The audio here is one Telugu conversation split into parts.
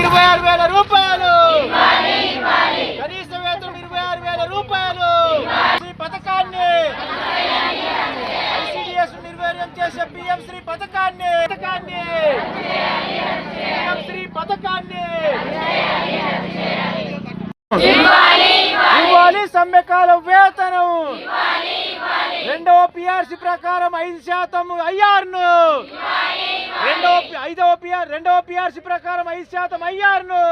ఇరవై ఆరు వేల రూపాయలు. కనీస వేతనం ఇరవై ఆరు వేల రూపాయలు. ఈ పథకాన్ని ఐసిడిఎస్ నిర్వీర్యం చేసే పిఎం శ్రీ పథకాన్ని. పథకాన్ని. పిఎం శ్రీ పథకాన్ని. ఇవ్వాలి సమ్మెకాల వేతనం. రెండవ పిఆర్సి ప్రకారం ఐదు శాతం ఐఆర్ను రెండవ ఐదవ పిఆర్ రెండవ పిఆర్సి ప్రకారం ఐదు శాతం ఐఆర్ను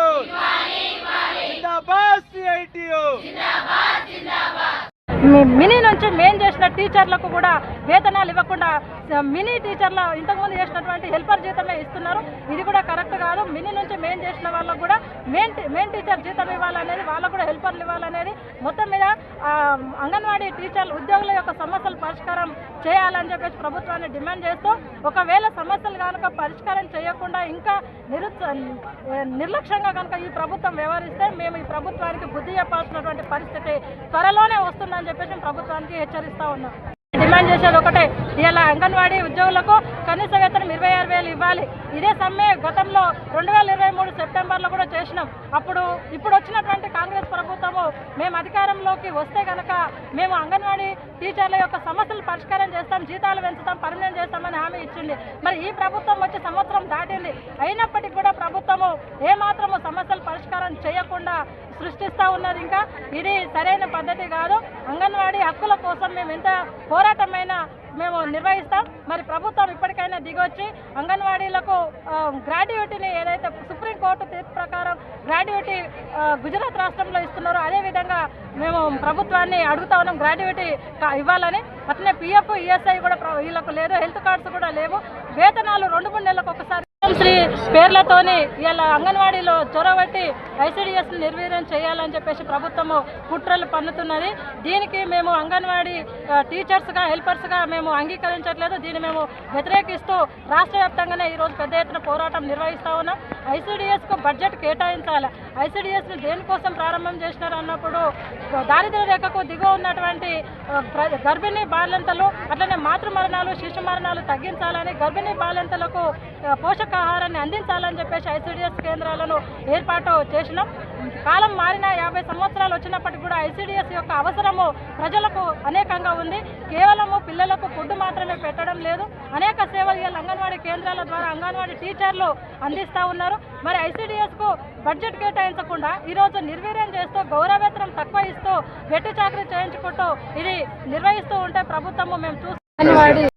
మీ- మినీ నుంచి మెయిన్ చేసిన టీచర్లకు కూడా వేతనాలు ఇవ్వకుండా మినీ టీచర్ల ఇంతకుముందు చేసినటువంటి హెల్పర్ జీతమే ఇస్తున్నారు. ఇది కూడా కరెక్ట్ కాదు. మినీ నుంచి మెయిన్ చేసిన వాళ్ళకు కూడా మెయిన్ మెయిన్ టీచర్ జీతం ఇవ్వాలనేది వాళ్ళకు కూడా హెల్పర్లు ఇవ్వాలనేది మొత్తం మీద ఆ, అంగన్వాడీ టీచర్ల ఉద్యోగుల యొక్క సమస్యల పరిష్కారం చేయాలని చెప్పేసి ప్రభుత్వాన్ని డిమాండ్ చేస్తూ ఒకవేళ సమస్యలు కనుక పరిష్కారం చేయకుండా ఇంకా నిరుత్స నిర్లక్ష్యంగా కనుక ఈ ప్రభుత్వం వ్యవహరిస్తే మేము ఈ ప్రభుత్వానికి బుద్ధి చెప్పాల్సినటువంటి పరిస్థితి త్వరలోనే వస్తుందని చెప్పేసి ప్రభుత్వానికి హెచ్చరిస్తా ఉన్నాం. డిమాండ్ చేసేది ఒకటే ఇలా అంగన్వాడీ ఉద్యోగులకు కనీస వేతనం ఇరవై ఆరు వేలు ఇవ్వాలి. ఇదే సమ్మె గతంలో రెండు వేల ఇరవై మూడు సెప్టెంబర్లో కూడా చేసినాం. అప్పుడు ఇప్పుడు వచ్చినటువంటి కాంగ్రెస్ ప్రభుత్వము మేము అధికారంలోకి వస్తే కనుక మేము అంగన్వాడీ టీచర్ల యొక్క సమస్యలు పరిష్కారం చేస్తాం జీతాలు పెంచుతాం చేస్తామని హామీ ఇచ్చింది. మరి ఈ ప్రభుత్వం వచ్చి సంవత్సరం దాటింది. అయినప్పటికీ కూడా ప్రభుత్వము ఏమాత్రము సమస్యలు పరిష్కారం చేయకుండా సృష్టిస్తూ ఉన్నది. ఇంకా ఇది సరైన పద్ధతి కాదు. అంగన్వాడీ హక్కుల కోసం మేము ఎంత పోరాటమైనా మేము నిర్వహిస్తాం. మరి ప్రభుత్వం ఇప్పటికైనా దిగొచ్చి అంగన్వాడీలకు గ్రాడ్యుయేటీని ఏదైతే సుప్రీంకోర్టు తీర్పు ప్రకారం గ్రాడ్యుయేటీ గుజరాత్ రాష్ట్రంలో ఇస్తున్నారో అదేవిధంగా మేము ప్రభుత్వాన్ని అడుగుతా ఉన్నాం గ్రాడ్యుయేటీ కా- ఇవ్వాలని. అట్లనే పిఎఫ్ ఈఎస్ఐ కూడా వీళ్ళకు లేదు హెల్త్ కార్డ్స్ కూడా లేవు. వేతనాలు రెండు మూడు నెలలకు ఒకసారి శ్రీ పేర్లతోని ఇలా అంగన్వాడీలో చొరబట్టి ఐసిడిఎస్ నిర్వీర్యం చేయాలని చెప్పేసి ప్రభుత్వము కుట్రలు పన్నుతున్నది. దీనికి మేము అంగన్వాడీ టీచర్స్గా హెల్పర్స్గా మేము అంగీకరించట్లేదు. దీన్ని మేము వ్యతిరేకిస్తూ రాష్ట్ర వ్యాప్తంగానే ఈరోజు పెద్ద ఎత్తున పోరాటం నిర్వహిస్తా ఉన్నాం. ఐసిడిఎస్కు బడ్జెట్ కేటాయించాలి. ఐసిడిఎస్ని దేనికోసం ప్రారంభం చేసినారు అన్నప్పుడు దారిద్ర్య రేఖకు దిగువ ఉన్నటువంటి గర్భిణీ బాలింతలు అట్లనే మాతృ మరణాలు శిశు మరణాలు తగ్గించాలని గర్భిణీ బాలింతలకు పోషకాహారాన్ని అందించాలని చెప్పేసి ఐసిడిఎస్ కేంద్రాలను ఏర్పాటు చేసినాం. కాలం మారిన యాభై సంవత్సరాలు వచ్చినప్పటికి కూడా ఐసిడిఎస్ యొక్క అవసరము ప్రజలకు అనేకంగా ఉంది. కేవలము పిల్లలకు ఫుడ్ మాత్రమే పెట్టడం లేదు. అనేక సేవలు ఇవాళ అంగన్వాడీ కేంద్రాల ద్వారా అంగన్వాడీ టీచర్లు అందిస్తూ ఉన్నారు. మరి ఐసిడిఎస్కు బడ్జెట్ కేటాయించకుండా ఈరోజు నిర్వీర్యం చేస్తూ గౌరవేతనం తక్కువ ఇస్తూ వెట్టి చాకరీ చేయించుకుంటూ ఇది నిర్వహిస్తూ ఉంటే ప్రభుత్వము మేము చూస్తాం